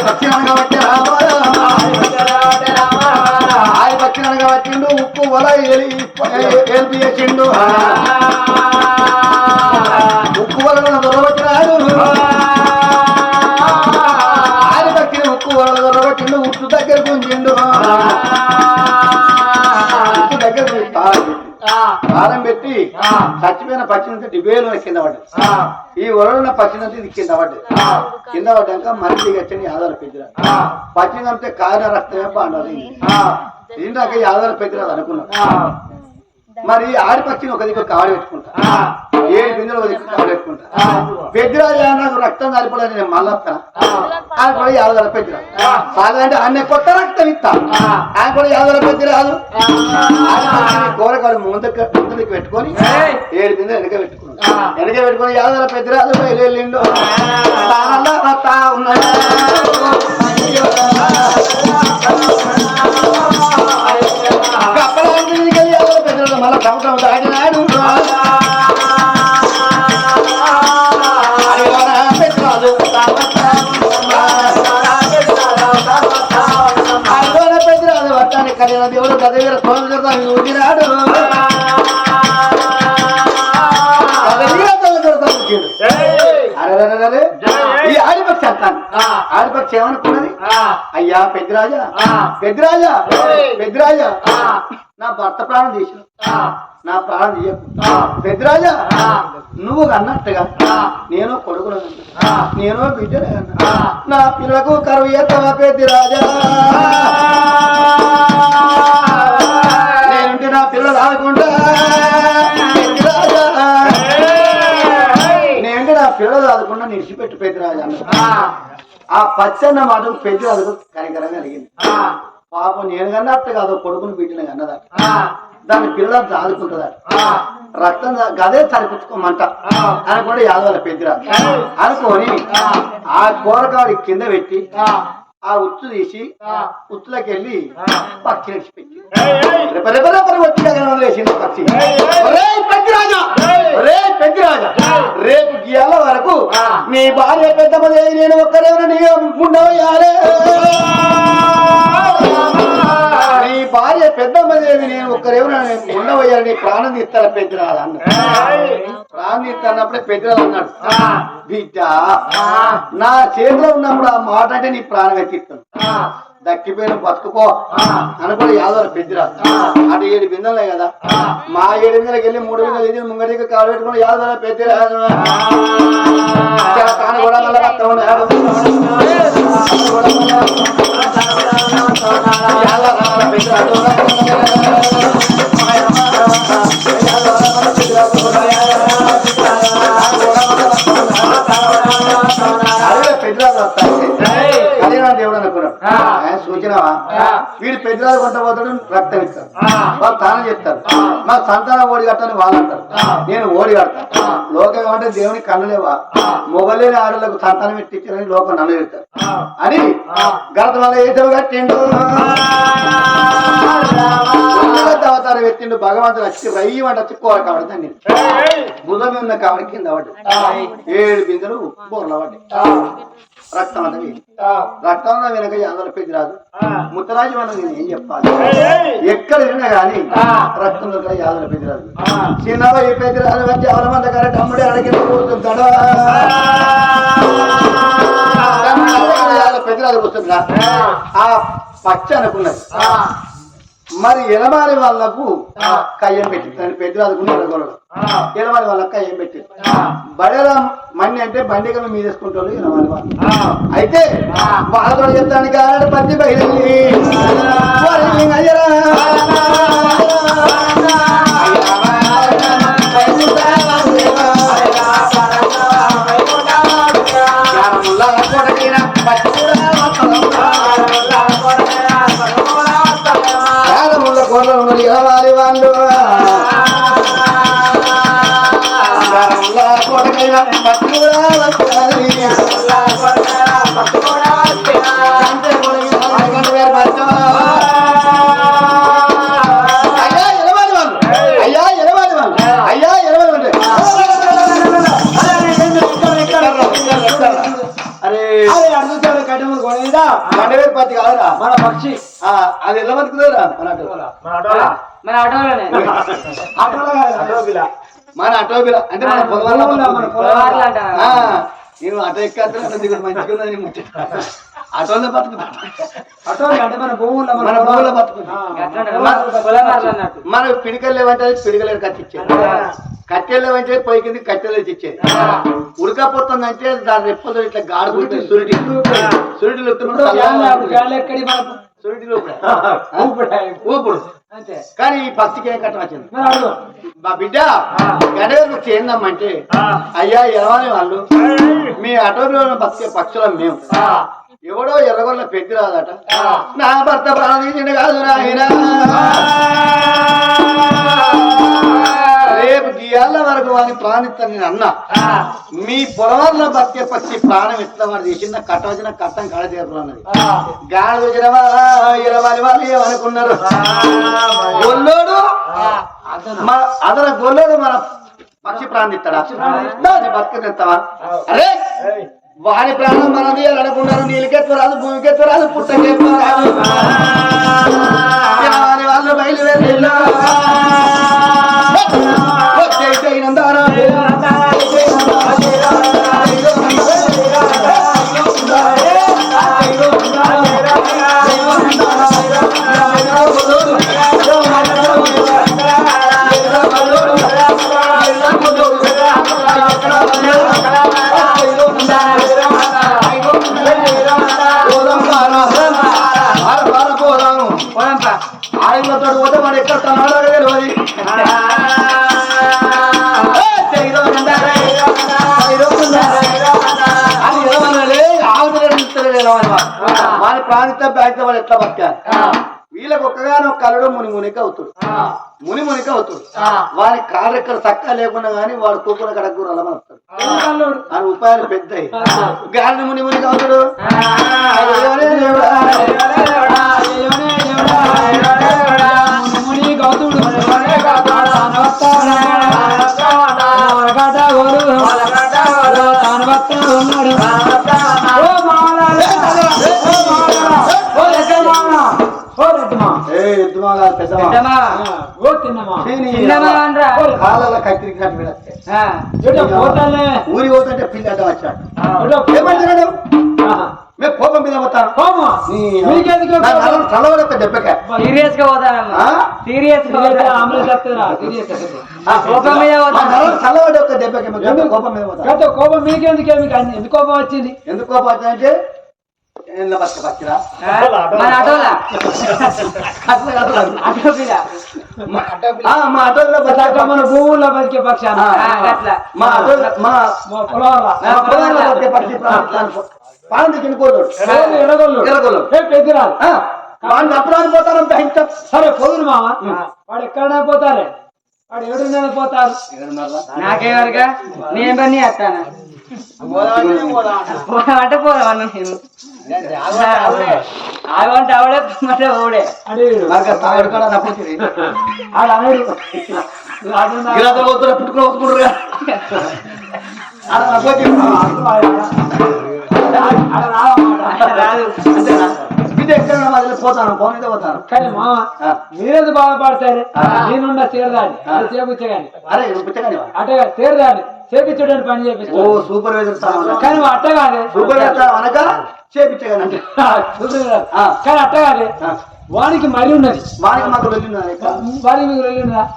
ఆడి పక్షినగా వచ్చే రామ ఆడి పక్షినగా వచ్చిండు ఉప్పు వల ఏల్పి చేసిండు ఉప్పు వల దొరవచ్చినాడు ఆయన పక్షిని ఉప్పు వల దొరవచ్చిండు ఉప్పు దగ్గరకు తాళం పెట్టి చచ్చిపోయిన పచ్చినంత డిబేలు కింద పడ్డది. ఈ ఒరడున్న పచ్చినంత ఇది కింద పడ్డది. కింద పడ్డాక మనిషి గచ్చని యాదాలు పెద్దరా పచ్చినంతే కారణ రక్తమే బాగుండదు ఇందాక యాదాలు పెద్దరాదు అనుకున్నాం. మరి ఆడి పచ్చిని ఒక దిక్కు కావడి పెట్టుకుంటా. ఏడు బిందెలు ఒక దిక్కు కావడి పెట్టుకుంటా. పెద్దరాజు నాకు రక్తం సరిపడని నేను మళ్ళా ఆయన కూడా యాదవ పెద్దరాదు సాగంటే అన్న కొత్త రక్తం ఇస్తా. ఆయన కూడా యాదవ పెద్దరాదు కూరగాయలు ముందుకు ముందుకు పెట్టుకొని ఏడు బిందెలు వెనక పెట్టుకున్నాడు వెనక పెట్టుకొని యాదవ పెద్దరాదు బయలుదేరిండు తానల్లా ఉన్నాడు. అరెరెరెరెరె. ఈ ఆడిపక్షి అంటాను. ఆడిపక్షి ఏమనుకున్నది? అయ్యా పెద్దరాజా. పెద్దరాజా. పెద్దరాజా. నా భర్త ప్రాణం తీసిన. నా ప్రాణం తీయకు. పెద్దరాజా. నువ్వు అన్నట్టుగా నేను కొడుకులు నేను బిడ్డలు నా పిల్లకు కరువు ఎత్తవా పెద్దరాజా? నేనుంటే నా పిల్లలు ఆడుకుంటా పెద్దరాజా నేనంటే నా నిడిచిపెట్టు పెద్దరాజా అన్న ఆ పచ్చన్న మాట పెద్దరాజుకు కనికరంగా అడిగింది పాపం నేను కన్నట్టు కాదు కొడుకుని బిడ్డను కన్నదట. దాని పిల్లలు దాదుకుంటుందట. రక్తం గదే సరిపుచ్చుకోమంట అని కూడా యాదవాల పెద్దరాజు అనుకొని ఆ. కూరగాడి కింద పెట్టి ఆ ఉచ్చు తీసి ఉచ్చులోకి వెళ్ళి పక్షి పెట్టి. వేసింది పక్షి. పెద్దిరాజా! రేపు గీయాల వరకు నీ భార్య పెద్దమదే నేను ఒక్కరేమో నీ నీ భార్య పెద్దమ్మదేవి నేను ఒక్కరేమో ఉండవయ్యాలి నీ ప్రాణం తీస్తారా పెద్దరాజు అన్న. ప్రాణం తీస్తానప్పుడే పెద్దరాజు అన్నాడు. బిడ్డ. నా చేతిలో ఉన్నప్పుడు ఆ మాట అంటే నీ ప్రాణం ఎత్తిస్తాను దక్కిపోయిన బతుకుపో. అనుకోని యాదవ పెద్దరా అటు ఏడు బిందెలే కదా. మా ఏడు బిందెలకి వెళ్ళి మూడు బిందెలు ఇది ముంగడికి కాలు పెట్టుకుని యాదవ పెద్దరా కూడా కొంత పోతాడు రక్తం ఇస్తాడు. వాళ్ళు తానం చెప్తారు. మా సంతానం ఓడి కట్టని వాళ్ళు అంటారు. నేను ఓడి కడతా. లోకం అంటే దేవుని కన్నులేవా మొగలేని ఆడలకు సంతానం పెట్టించారని లోకం నన్ను చెప్తారు అని గత వల్ల ఏదో కట్టిండు. ఉన్నత అవతారం ఎత్తిండు భగవంతుడు వచ్చి రయ్యి వంట వచ్చి కూర కాబట్టి దాన్ని. బుధమి ఉన్న కాబట్టి కింద ఏడు బిందెలు బోర్ల పడ్డాయి. రక్తం అంతా వీడి. రక్తం అంతా వెనక యాదవ పెద్ద రాదు. ముత్తరాజు మనం నేను ఏం చెప్పాలి? ఎక్కడ విన్నా గాని రక్తం దొరకడ యాదవ పెద్ద రాదు. చిన్నగా ఈ పెద్ద రాదు వచ్చి మంద కరెక్ట్ అమ్ముడే అడిగి కూర్చుంటాడు. పెద్ద రాదు కూర్చుందా ఆ. పచ్చ అనుకున్నది. మరి ఎలమారి వాళ్ళకు కయ్యం పెట్టింది. పెద్దరాదుకుని ఎలగొలడు ఎలమారి వాళ్ళకి. కయ్యం పెట్టింది. బడేల మన్ని అంటే బండిగా మీద వేసుకుంటారు ఎలమారి వాళ్ళు అయితే వాళ్ళతో చెప్తానికి ఆడ పత్తి బయలుదేరి. కొనేది మన పక్షి. అది ఎలా బతుకుతుందిరా? మన అటో మన ఆటోలోనే. ఆటోబిలా అంటే మన పొలవాళ్ళ నేను అటో ఎక్కాల్సిన అటో దిగుడు మంచిగా ఉన్నది నీ ముచ్చట. అటోలో బతుకుతా. ఆటో అంటే మన భూముల్లో మన బతుకుతా. పిడికలు లేవంటే పిడికలు కత్తిచ్చేది కట్టెలు లేవంటే పై కింద కట్టెలు ఇచ్చేది. ఉడకపోతుందంటే దాని రెప్పలు ఇట్లా గాడుకుంటే సురిటి సురిటి గాలి ఎక్కడి మనకు సురిటి లోపల ఊపిరి. ఊపుడు అంతే. కానీ ఈ పత్తికి ఏం కట్టం వచ్చింది? మా బిడ్డ గడవకు చేద్దామంటే అయ్యా ఎలవాని వాళ్ళు. మీ అటోలో బతికే పక్షులం మేము. ఎవడో ఎర్రగొల్ల పెద్ద రాదట. నా భర్త ప్రాణించింది కాదు నాయనా. రేపు గీయాల వరకు వాని ప్రాణిస్తాను నేను అన్నా మీ పొలంలో బతికే పక్షి ప్రాణం ఎట్లా వాడు చేసిన కట్టవచ్చిన కట్టం కడ చేరుకున్నది. గాలి వచ్చినవా ఇరవై వాళ్ళు ఏమనుకున్నారు? గొల్లోడు? మన అదన. గొల్లోడు మన పక్షి ప్రాణం. ఇస్తాడా అరే వారి ప్రాణం మనది అని అనుకున్నారు. నీళ్ళకెత్తు రాదు భూమికెత్తు రాదు పుట్టకెత్తు వాని ప్రాణిత బ్యాగ్ వాడు ఎట్లా బతకాలి వీళ్ళకి ఒక్కగానో కలడు ముని మునిక అవుతాడు ముని మునిక అవుతాడు వాని కాళ్ళు ఎక్కడ చక్క లేకుండా గానీ వాడు కూకున కడకు రలమవుతాడు అని ఉపాయాలు పెద్ద గాలిని ముని మునిక అవుతాడు అయ్యోనే దేవుడా. ముని గౌతుడు ఏ ఎద్దుమా కాదు, పెద్దమా. పెద్దమా ఓ తిన్నమా దీని చిన్నమా అనరా? కాళ్ళలో కత్తిరి కట్టి పెడతాయి. ఆ, ఏటో పోతానే. ఊరి పోతుంటే పిల్లి అడ్డం వచ్చాడు. ఏటో ఏమంటాడు ఆహా. మేము కోపం మీద పోతాను పోమా. మీకెందుకు కోపం? దెబ్బకే. సీరియస్గా పోతానమ్మా? సీరియస్గా అమలు? సీరియస్ మీద దెబ్బకే. మీద మీకెందుకే? మీకు ఎందుకు కోపం వచ్చింది? ఎందుకు కోపం వచ్చిందంటే ఏళ్ళ బతక ఆ, మన ఆటోలా. ఆటో పిల్ల మా అటోలో అట్లా మన భూముల్లో బతికే. మా మా పొలాల. బతికే పక్షి పాండి తినుకోడు పెద్దరాలు. అప్పుడు పోతాను దహించం సరే పోదురు మామ. వాడు ఎక్కడైనా పోతారే? వాడు ఏడున్నర పోతారు? నాకేమరగా నేను పని చేస్తాను? అంటే పోదామన్నా నేను ఆవంటే ఆవిడే అంటే ఓడే పుట్టుకుని రాదు అంతేనా ఎక్కడ మొదలు పోతాను ఫోన్ మీద పోతాను కానీ ఆ. మీరేది బాధపడతారు. నేనుండ తీరదాడి ఆ. చేపుచ్చగాని అరే పుచ్చగాని అటే తీరదాడి చేపించడానికి పని చేపించు సూపర్వైజర్ కానీ మా అట్ట కాదు. సూపర్వైజర్ అనక కానీ అట్ట కాదు ఆ. వానికి మరి ఉన్నది. వానికి మాకు వెళ్ళిందా? వారికి మీకు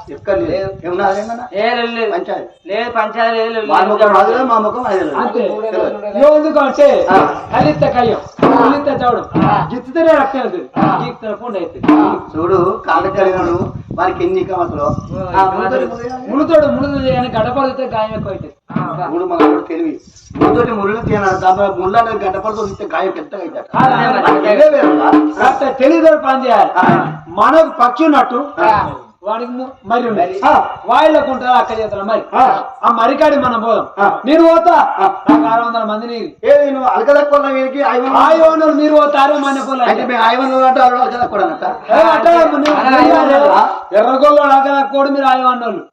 ఎక్కడ లేదు. ఏమన్నా ఏ లేదు పంచాయతీ. లేదు పంచాయతీ లేదు లేదు. మా ముఖం అది లేదు, మా ముఖం అది లేదు. అంతే. తెలియదు. ఎందుకు అంటే ఆ. కలిత్త కయ్యం. చవడం గిత్తుతేనే రక్తం అవుతుంది గీక్తన పుండు అవుతుంది చూడు కాళ్ళ కలిగినాడు వానికి ఎన్ని కమతలు? మునుతోడు మునుదు చేయని గడపడితే గాయం ఎక్కువ అవుతుంది మూడు మగడు తెలివి. మూతోటి ముళ్ళు తినాలి ముళ్ళు గంట పడుతుంది గాయం పెద్దగా అవుతాడు తెలియదు పని చేయాలి. మనకు పక్షి ఉన్నట్టు. వాడికి మరి. వాయిలోకి ఉంటుంది అక్క చేతుల? మరి. ఆ. మరికాడి మనం పోదాం. మీరు పోతా. నాకు ఆరు వందల మంది నీరు. ఏది నువ్వు అలకదక్కున్న వీరికి మీరు పోతారు మన ఎర్రగొల్లు అడగకోడు మీరు ఆయవన్నోళ్ళు.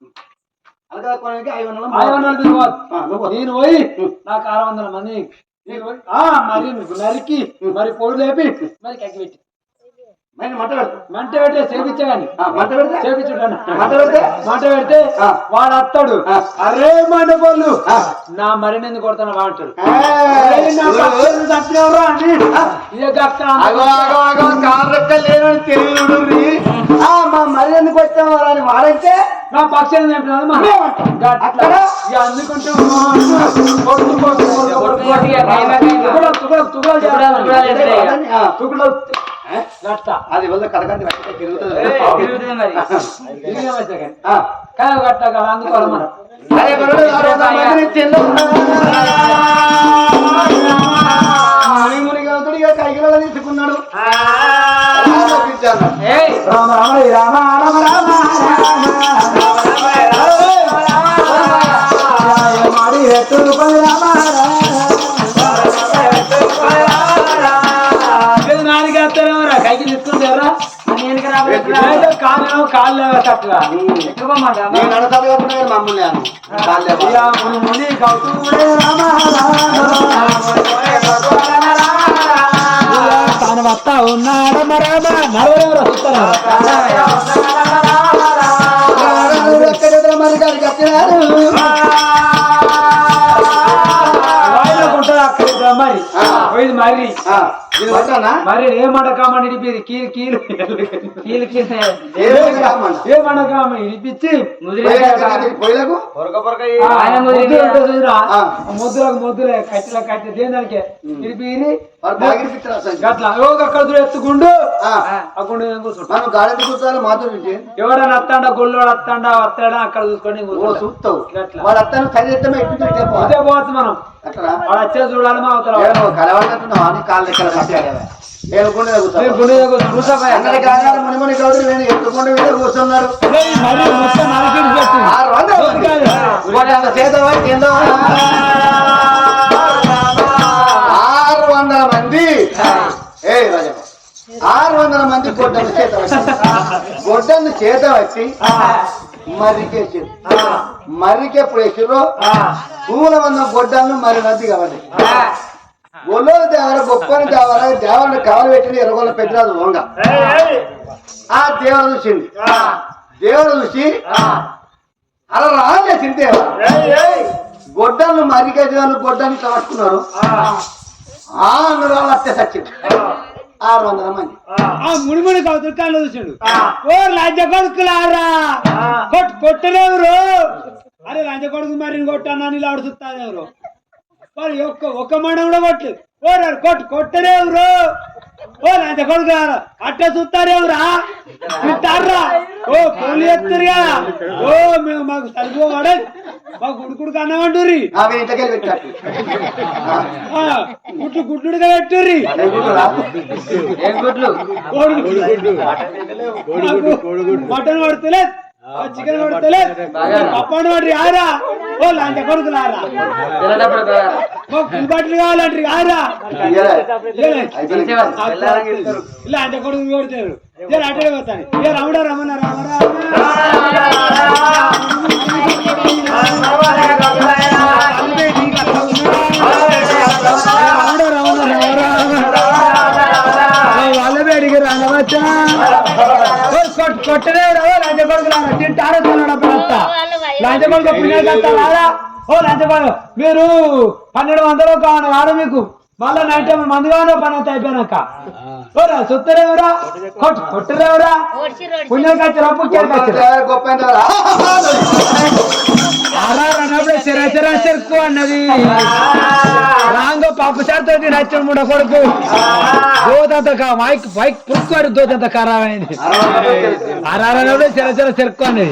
నేను పోయి నాకు ఆరు వందల మంది మరి నరికి మరి పొడి లేపి మరి కక్కి పెట్టి. మరి మంట పెడతా మంట పెడితే చేపించే కానీ ఆ, మంట పెడితే చేపించుడు మంట పెడితే మాట పెడితే ఆ. వాడు అత్తాడు. అరే మండపోళ్ళు ఆ. నా మరిని ఎందుకు కొడతాను లేనని ఆ మా మరి ఎందుకు వచ్చావు అని వాడంటే నా పక్షాన్ని అందుకుంటే అది వల్ల వెంటనే తిరుగుతుంది కానీ. గట్ట కదా, అందుకోవాలి మనం కైకిలలో తీసుకున్నాడు రామ రామ రామ రామ రామ కాళ్ళు కాళ్ళు కాబట్టి నేను మమ్మల్ని తన వత్త ఉన్నాడు మరామ నలవరెవరు వస్తారా మరి? కీలుకి ఏం కామంట ఏ మడకామ ఇడిపించి పొయ్యిలకు ఆయన ముదిరి ఆ. ముద్దులకు ముద్దులే. కట్టెల కట్టె. దేనికి? అసలు. గట్ల. అక్కడ ఎత్తుకుండు. ఆ, గుండు గాడి కూర్చోాలి అత్తాడా గొల్లోడు అత్తాడా వస్తాడా అక్కడ చూసుకొని. చూస్తావు. వాడు అత్తను పోవచ్చు మనం. వాడు వచ్చే చూడాలి మా అవతల ఏమో కలవాలంటున్నావు అని కాళ్ళ దగ్గర కూర్చున్నారు ఆరు వందల మంది. ఏ రాజమ్మ. ఆరు వందల మంది గొడ్డను చేత వచ్చి గొడ్డను చేత వచ్చి మర్రికేసారు మర్రికెప్పుడు వేసారు పూల ఉన్న గొడ్డలను మరి నది కాబట్టి ఒళ్ళో దేవర గొప్పని దేవర దేవరిని కావలి పెట్టిన ఎరగొల్ల పెద్దరాజు వంగ. ఆ దేవర చూసింది దేవర చూసి అలా రాలే చింతేవ గొడ్డలను మరికేసాను గొడ్డని ఇట్లా పట్టుకున్నారు ఆ వాళ్ళు అట్టే సచ్చింది. ఆరు వందల మంది ఆ కౌతురు కళ్ళు చూసాడు ఓ లంచ కొడుకులారా. కొట్ కొట్టలేవురు. అరే లంచ కొడుకు మరి కొట్టాను? అని ఇలా చూస్తారెవరు మరి ఒక్క ఒక్క మండ కూడా కొట్టు ఓ కొట్టు కొట్టలేవురు. ఓ లంచ కొడుకులారా అట్టే చూస్తారేవురా? తింటారా ఓ పోలి ఎత్తురుగా ఓ మేము మాకు సరిపోవాడే మాకు గుడుకుడు కన్నామంటుర్రి గుడ్డు గుడ్డుగా పెట్టుర్రి. ఏం గుడ్లు మటన్ పడతలే చికెన్ పడతలే పప్పని పడి ఆరా ఓ లంచ కొడుకులారా కావాలంటారు ఇలా అంత కొడుకు కొడతారు అటే పోతాను ఏ రమణ రమణ రామ కొట్టనే కొడుకులారా తింటారో తినడం లంచ కొడుకు పుణ్యం కట్టాలా ఓ మీరు పన్నెండు వందలు కావాలి రాడు మీకు. మళ్ళా నైట్ టైం మంది కావాలి పని అంతా అయిపోయినాక ఓరా సుత్తరేవరా? కొట్టు కొట్టరేవరా? పుణ్యం చిర చెరుకు అన్నది. రాంగ పప్పు సార్తో నచ్చిన మూడ కొడుకు. దోతంత మైక్ బైక్ పుట్టుకోడు దోతంత ఖరాబ్ అయింది అరారనప్పుడు చిర చిర చెరుకు అన్నది.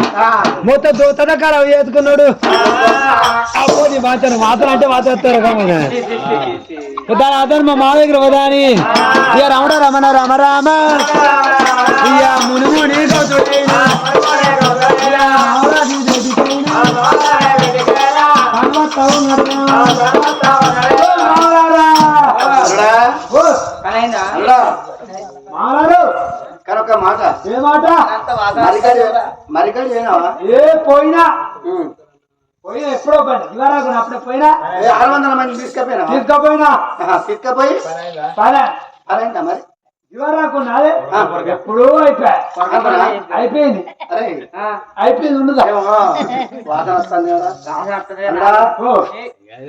మొత్తం దోతంత ఖరాబ్ చేసుకున్నాడు అప్పుడు మాత్రం మాత్రం అంటే మాట్లాడతారు దాని అతను మా మా దగ్గర వదాని. ఇక రమణ రమణ రమ రామ. ఇక. కనుక మాట ఏ మాట మరికడి మరికడి ఏ పోయినా? పోయినా ఎప్పుడో పోయినా. ఇవరకు అప్పుడే పోయినా? ఏ ఆరు వందల మంది తీసుకపోయినా. తీసుకపోయినా తీసుకపోయి? పలే అదేంటా మరి? ఇవ్వరాకు నాదే. ఎప్పుడూ అయిపోయా? అయిపోయింది. అరే. అయిపోయింది ఉండదా వాసన వస్తుంది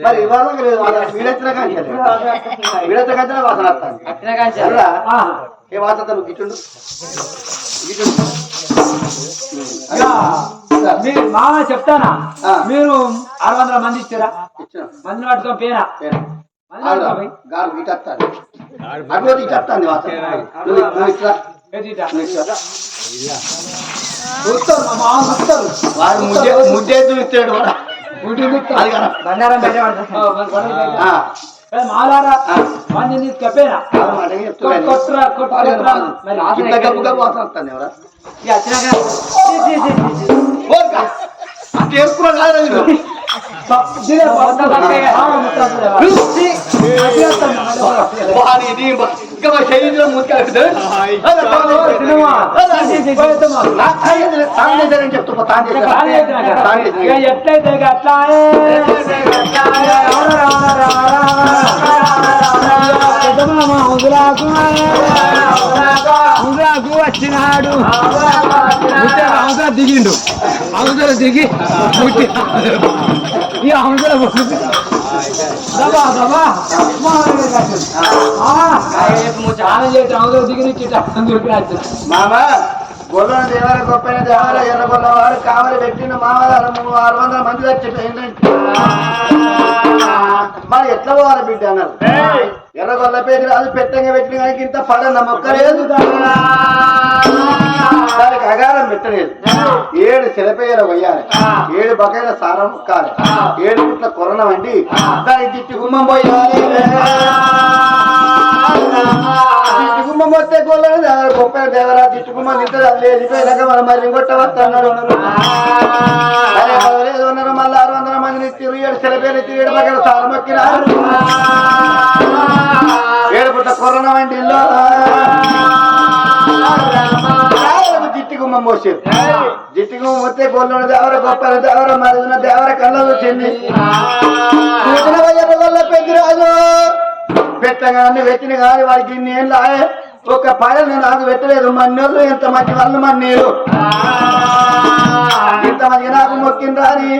మరి ఇవాళ లేదు వీడెత్తిన కంచె వీడెత్తిన కంచె వాసన వస్తుంది. ఏ వాసన గిట్టుండు. మీరు మామ చెప్తానా. మీరు ఆరు వందల మంది ఇచ్చారా? మందిని మంది పట్టుకోపోయి గారు గిట్టేస్తాడు అటువంటి వాడు ముద్దే ముద్దే చూస్తాడు కదా బండారం బయట మాలారా ఆ మాట చెప్తున్నాను. కొట్టురా కొట్టురా. మరి గబ్బు గబ్బు వాసన వస్తుంది ఎవరా. అంత వేసుకున్నా కాదు మళ్ళీ. ఇది ఇంకా మా శరీరంలో ముట్టుకెళ్తుంది. ఎట్లయితే వచ్చినాడు ముట్టే దిగిండు హంసల దిగి ముట్టి ఈ హంసల దబా మామ గొల్ల దేవర గొప్పైన దేవర ఎర్ర గొల్ల వాడు కావలి పెట్టిన మామదార మూడు ఆరు వందల మంది చచ్చిపోయిందంటే మరి ఎట్లా పోవాలి బిడ్డ? అన్నారు. ఎర్ర గొల్ల పేరు రాదు పెట్టంగా పెట్టిన కానీ ఇంత పడన్న మొక్కలేదు దానికి అగారం పెట్టలేదు. ఏడు శిలపేయల వయ్యాలి ఏడు బకాయిల సారం ముక్కాలి ఏడు పుట్ల కొరన వండి దానికి తిట్టి గుమ్మం పోయాలి. గుమ్మం వస్తే గొల్లని దేవర గొప్ప దేవర తిట్టి గుమ్మం తింటే అది లేచిపోయినాక మనం మరి ఇంకొట్ట వస్తున్నాడు అరే పదలేదు ఉన్నారు మళ్ళీ ఆరు వందల మందిని శిలపేలు ఇచ్చి ఏడు బకాయిల సారం మొక్కినారు. ఏడు పుట్ల కొరన వండిల్లో జిట్టి గుమ్మం మోసారు. జిట్టి గుమ్మం వస్తే గొల్లని దేవర గొప్ప దేవర మరుగున దేవర కళ్ళ వచ్చింది చూసిన వయ్యర వల్ల పెద్దరాజు పెట్టగానే పెట్టిన కానీ వాడికి నేను లాగే ఒక పాయలు నాకు పెట్టలేదు. మన్నోళ్ళు ఎంత మంచి వాళ్ళు మన్నీరు. ఇంత మంది నాకు మొక్కింది రాని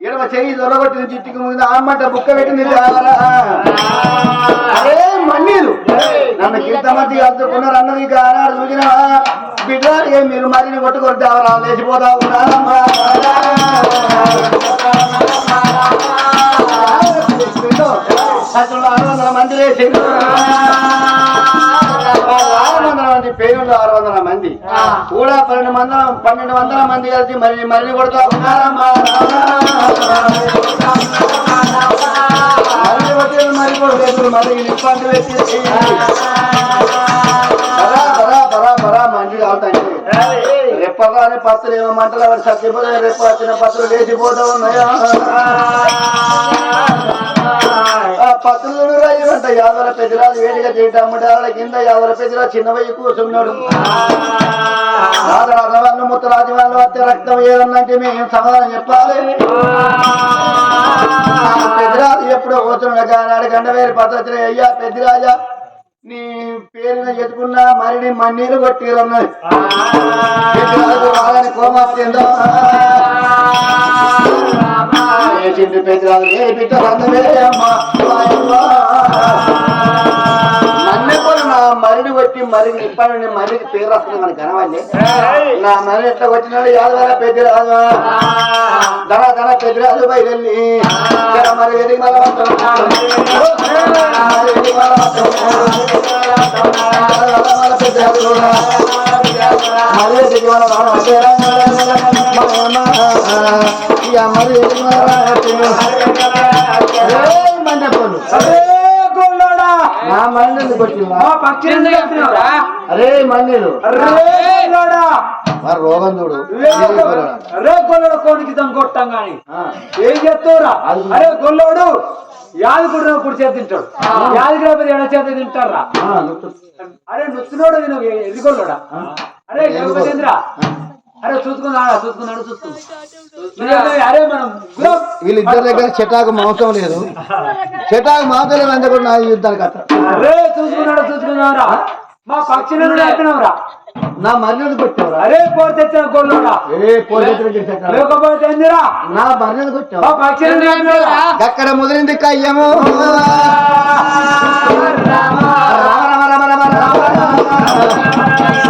ఎడమ చెయ్యి దొరగొట్టిన చిట్టుకు ముందు అమ్మంట బుక్క పెట్టింది దేవరా అరే మన్నీరు. నన్ను ఇంతమంది అద్దుకున్నారు అన్నది ఇక చూసినా చూసిన బిడ్డ మీరు మరిని కొట్టుకొని దేవరా లేచిపోతా కూడా పన్నెండు వందల పన్నెండు వందల మంది కలిసి మరి మళ్ళీ కొడుతా. మళ్ళీ మరి మరి బరా బరా బరా బరా మంచి కావుతాయి రెప్పగానే పత్రులు ఏమో మంటలు సత్యపోతే రేపు వచ్చిన పత్రులు లేచిపోతా ఉన్నాయా? పతులు పత్రులు రాజుంట యాదవ పెద్దరాజు వేడిగా చేయటమ్ముడాల కింద యాదవ పెద్దరాజు చిన్నవయ్య కూర్చున్నాడు. రాజరాజ వాళ్ళు ముత్తరాజు వాళ్ళు వస్తే రక్తం ఏదన్నంటే మేము సమాధానం చెప్పాలి. పెద్దరాజు ఎప్పుడో కూర్చున్నాడు కానీ గండవేరి పద్ధతి అయ్యా పెద్దరాజ నీ పేరున ఎత్తుకున్నా మరి నీ మన్నీరు కొట్టిరన్నది. పెద్దరాజు వాళ్ళని కోమార్తెందో లేచింది పెద్దరాజు ఏ బిడ్డ బంధమే అమ్మా మరిని కొట్టి మరి ఇప్పటి మరికి పేరు వస్తుంది మన ఘనవాళ్ళే నా మరి ఎట్లా వచ్చినాడు యాదవర పెద్దరాజు. ధన ధన పెద్దరాజు జర మరి వెది. మల పెద్దరాజు వెది మరి మండపోలు. నా మండలి? అరే మండలు మరి రోగం చూడు. రే గొల్లోడు. కోనికి దం కొట్టాం గాని. ఏం చెప్తావురా అరే గొల్లోడు యాదగిరి కుడి చేతి తింటాడు. యాదగిరి ఎడ చేతి తింటారా నువ్వు అరే నుచ్చినోడు నేను ఎది గొల్లోడా? అరే గణపతేంద్ర అరే చూసుకున్నాడా చూసుకున్నాడు చూసుకున్నా అరే మనం. వీళ్ళిద్దరి దగ్గర చెటాకు మాంసం లేదు చెటాకు మాంసం లేదు అంతే కూడా నా యుద్ధానికి అత్త అరే చూసుకున్నాడు చూసుకున్నారా మా పక్షులను లేపినవురా నా మర్యాదకు వచ్చావురా అరే కోరి తెచ్చిన గొల్లురా ఏ లేకపోతే ఏందిరా నా మర్యాదకు వచ్చావు మా లేపినవురా అక్కడ ముదిరింది కయ్యము రామ రామ రామ రామ రామ రామ